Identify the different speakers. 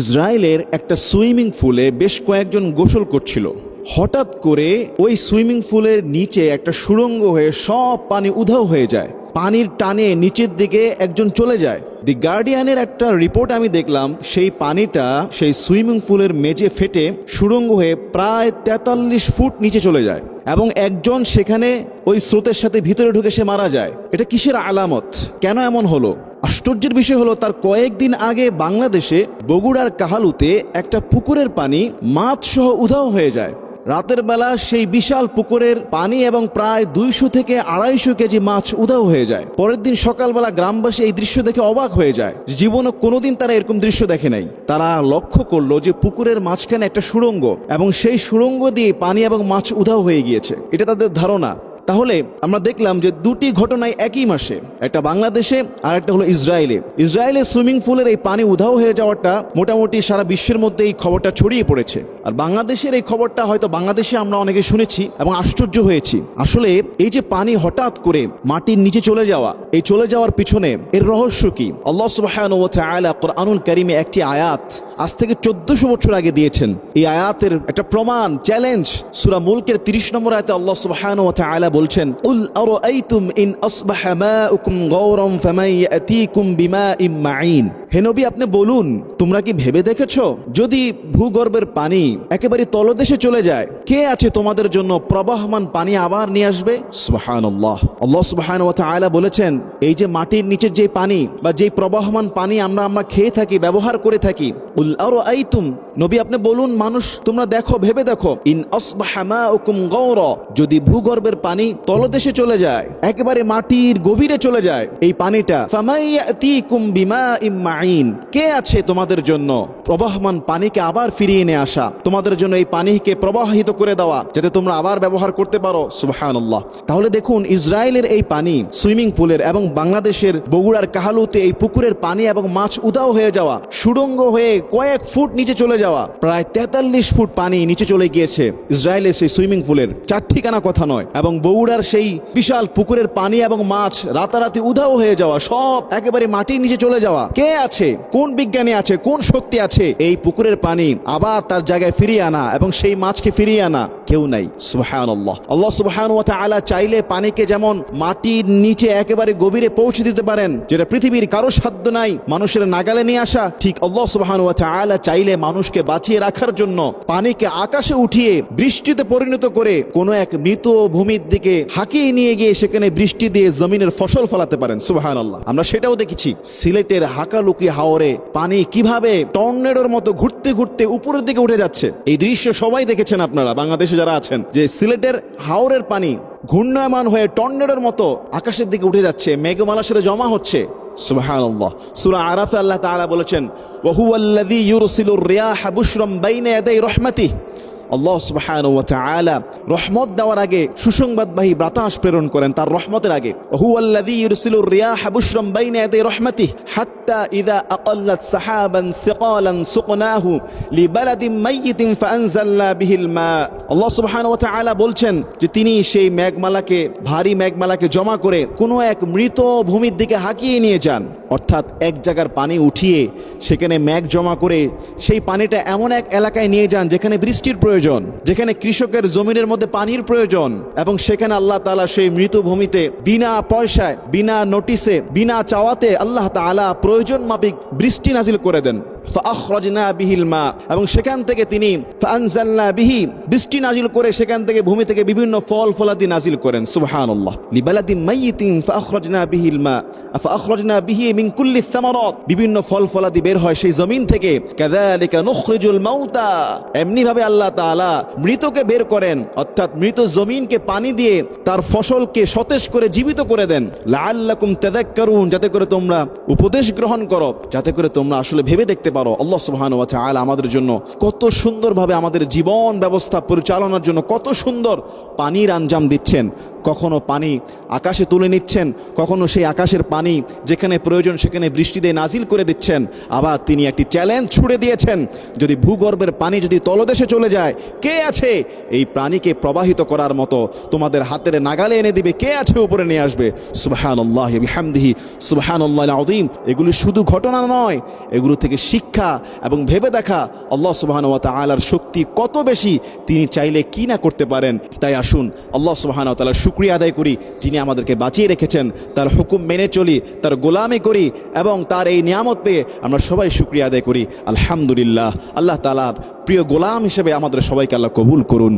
Speaker 1: ইসরায়েলের একটা সুইমিং পুলে বেশ কয়েকজন গোসল করছিল। হঠাৎ করে ওই সুইমিং পুলের নিচে একটা সুড়ঙ্গ হয়ে সব পানি উধাও হয়ে যায়। পানির টানে নিচের দিকে একজন চলে যায়। দি গার্ডিয়ানের একটা রিপোর্ট আমি দেখলাম, সেই পানিটা সেই সুইমিং পুলের মেঝে ফেটে সুড়ঙ্গ হয়ে প্রায় তেতাল্লিশ ফুট নিচে চলে যায়। এবং একজন সেখানে ওই স্রোতের সাথে ভিতরে ঢুকে সে মারা যায়। এটা কিসের আলামত? কেন এমন হলো? আশ্চর্যের বিষয় হলো, তার কয়েকদিন আগে বাংলাদেশে বগুড়ার কাহালুতে একটা পুকুরের পানি মাছ সহ উধাও হয়ে যায়। রাতের বেলা সেই বিশাল পুকুরের পানি এবং প্রায় দুইশো থেকে আড়াইশো কেজি মাছ উধাও হয়ে যায়। পরের দিন সকালবেলা গ্রামবাসী এই দৃশ্য দেখে অবাক হয়ে যায়। জীবনে কোনোদিন তারা এরকম দৃশ্য দেখে নাই। তারা লক্ষ্য করল যে পুকুরের মাঝখানে একটা সুড়ঙ্গ এবং সেই সুড়ঙ্গ দিয়ে পানি এবং মাছ উধাও হয়ে গিয়েছে। এটা তাদের ধারণা। তাহলে আমরা দেখলাম যে দুটি ঘটনায় একই মাসে। একটা বাংলাদেশে আর একটা হলো ইসরায়েলে। ইসরায়েলের সুইমিং পুলের এই পানি উধাও হয়ে যাওয়াটা মোটামুটি সারা বিশ্বের মধ্যে এই খবরটা ছড়িয়ে পড়েছে। আর বাংলাদেশের এই খবরটা হয়তো বাংলাদেশে আমরা অনেকে শুনেছি এবং আশ্চর্য হয়েছি। আসলে এই যে পানি হঠাৎ করে মাটির নিচে চলে যাওয়া, এই চলে যাওয়ার পিছনে এর রহস্য কি? আল্লাহ কারিমে একটি আয়াত আজ থেকে চোদ্দশো বছর আগে দিয়েছেন। এই আয়াতের একটা প্রমাণ চ্যালেঞ্জ সুরা মুলকের 30 নম্বর আয়াতে আল্লাহ সুবহানাহু ওয়া তাআলা বলছেন, উল ইন মাইন হে নবী, আপনি বলুন, তোমরা কি ভেবে দেখেছ? যদি ভূগর্ভের পানি একেবারে তলদেশে চলে যায়, কে আছে তোমাদের জন্য প্রবাহমান পানি আবার নিয়ে আসবে? ওয়া তাআলা বলেছেন, এই যে মাটির নিচের যে পানি বা যে প্রবাহমান পানি আমরা আমরা খেয়ে থাকি, ব্যবহার করে থাকি, উল আরাইতুম নবী আপনি বলুন, মানুষ, তোমরা দেখো, ভেবে দেখো, ইন যদি ভূগর্ভের পানি তলদেশে চলে যায়, একেবারে মাটির গভীরে চলে যায়, এই পানিটা কে আছে তোমাদের জন্য? প্রবাহমান পানিকে আবার ফিরিয়ে এনে আসা, তোমাদের জন্য এই পানিকে প্রবাহিত করে দেওয়া, যাতে তোমরা আবার ব্যবহার করতে পারো, সুবহানাল্লাহ। তাহলে দেখুন, ইসরায়েলের এই পানি সুইমিং পুলের এবং বাংলাদেশের বগুড়ার কাহালুতে এই পুকুরের পানি এবং মাছ উদাও হয়ে যাওয়া, সুড়ঙ্গ হয়ে কয়েক ফুট নিচে চলে যাওয়া। প্রায় তেতাল্লিশ ফুট পানি নিচে চলে গিয়েছে। ইসরায়েলের সেই সুইমিং পুলের চার ঠিকানা কথা নয় এবং বগুড়ার সেই বিশাল পুকুরের পানি এবং মাছ রাতারাতি উধাও হয়ে যাওয়া, সব একেবারে মাটির নিচে চলে যাওয়া। কে আছে? কোন বিজ্ঞানী আছে? কোন শক্তি আছে? এই পুকুরের পানি আবার তার জায়গায় ফিরিয়ে আনা এবং সেই মাছকে ফিরিয়ে আনা কেউ নাই। সুবহান আল্লাহ আল্লাহ তাআলা চাইলে পানিকে যেমন মাটির নিচে একেবারে গভীরে পৌঁছে দিতে পারেন, যেটা পৃথিবীর কারও সাধ্য নাই, মানুষের নাগালে নিয়ে আসা, ঠিক আল্লাহ সুবহান তাআলা চাইলে মানুষকে বাঁচিয়ে রাখার জন্য পানিকে আকাশে উঠিয়ে বৃষ্টিতে পরিণত করে কোনো এক মৃত ভূমির দিকে হাঁকিয়ে নিয়ে গিয়ে সেখানে বৃষ্টি দিয়ে জমিনের ফসল ফলাতে পারেন। সুবহান আল্লাহ আমরা সেটাও দেখেছি। সিলেটের হাকালুকি হাওরে পানি কীভাবে টর্নেডোর মতো ঘুরতে ঘুরতে উপরের দিকে উঠে যাচ্ছে। এই দৃশ্য সবাই দেখেছেন আপনারা, বাংলাদেশে যারা আছেন, যে সিলেটের হাওরের পানি ঘূর্ণায়মান হয়ে টর্নেডোর মতো আকাশের দিকে উঠে যাচ্ছে, মেঘমালার সাথে জমা হচ্ছে। সুবহানাল্লাহ সূরা আরাফে আল্লাহ তাআলা বলেছেন ওয়া হুয়াল্লাযী ইউরসিলুর রিয়াহা বুশরাম বাইনা ইয়াদাই রাহমাতিহি আল্লাহ সুবহান ওয়া তাআলা রহমত দেওয়ার আগে সুসংবাদবাহী বাতাস প্রেরণ করেন তার রহমতের আগে। রাহমাতিহি হাত্তা ইযা আকাল্লাত সাহাবান সিকালান সুকনাহু লিবালাদিন মাইয়িতিন বলছেন যে তিনি সেই মেঘমালাকে, ভারী মেঘমালাকে জমা করে কোনো এক মৃত ভূমির দিকে হাঁকিয়ে নিয়ে যান। অর্থাৎ এক জায়গার পানি উঠিয়ে সেখানে মেঘ জমা করে সেই পানিটা এমন এক এলাকায় নিয়ে যান যেখানে বৃষ্টির প্রয়োজন, যেখানে কৃষকের জমিনের মধ্যে পানির প্রয়োজন এবং সেখানে আল্লাহ তালা সেই মৃতভূমিতে বিনা পয়সায়, বিনা নোটিসে বিনা চাওয়াতে আল্লাহ তালা প্রয়োজন মাফিক বৃষ্টি নাজিল করে দেন। ফাখরাজনা বিহিল মা। এবং সেখান থেকে তিনি ফানজালনা বিহি, বৃষ্টি নাজিল করে সেখান থেকে ভূমি থেকে বিভিন্ন ফল ফলাদি নাজিল করেন। সুবহানাল্লাহ। লিবালাদিন মাইয়িতিন বিভিন্ন ফল ফলাদি বের হয় সেই জমিন থেকে। এমনি ভাবে আল্লাহ তাআলা মৃতকে বের করেন। অর্থাৎ মৃত জমিনকে পানি দিয়ে তার ফসলকে সতেজ করে জীবিত করে দেন। লাআল্লাকুম তাযাক্কারুন, যাতে করে তোমরা উপদেশ গ্রহণ করো। যাতে করে তোমরা আসলে ভেবে দেখতে পারো। আল্লাহ সুবহানাহু ওয়া তাআলা আমাদের জন্য কত সুন্দরভাবে আমাদের জীবন ব্যবস্থা পরিচালনার জন্য কত সুন্দর পানির আঞ্জাম দিচ্ছেন। কখনো পানি আকাশে তুলে নিচ্ছেন, কখনো সেই আকাশের পানি যেখানে প্রয়োজন সেখানে বৃষ্টি দিয়ে নাজিল করে দিচ্ছেন। আবার তিনি একটি চ্যালেঞ্জ ছুড়ে দিয়েছেন, যদি ভূগর্ভের পানি যদি তলদেশে চলে যায়, কে আছে এই প্রাণীকে প্রবাহিত করার মতো? তোমাদের হাতের নাগালে এনে দিবে, কে আছে উপরে নিয়ে আসবে? সুবহানাল্লাহ বিহামদিহি সুবহানাল্লাহ আযীম। এগুলি শুধু ঘটনা নয়, এগুলো থেকে শিক্ষা শিক্ষা এবং ভেবে দেখা আল্লাহ সুবাহান ওয়া তালার শক্তি কত বেশি তিনি চাইলে কি না করতে পারেন। তাই আসুন আল্লাহ সুবাহান ওয়া তালার শুক্রিয়া আদায় করি, যিনি আমাদেরকে বাঁচিয়ে রেখেছেন, তার হুকুম মেনে চলি, তার গোলামি করি এবং তার এই নিয়ামত পেয়ে আমরা সবাই শুক্রিয়া আদায় করি। আলহামদুলিল্লাহ। আল্লাহ তালার প্রিয় গোলাম হিসেবে আমাদের সবাইকে আল্লাহ কবুল করুন।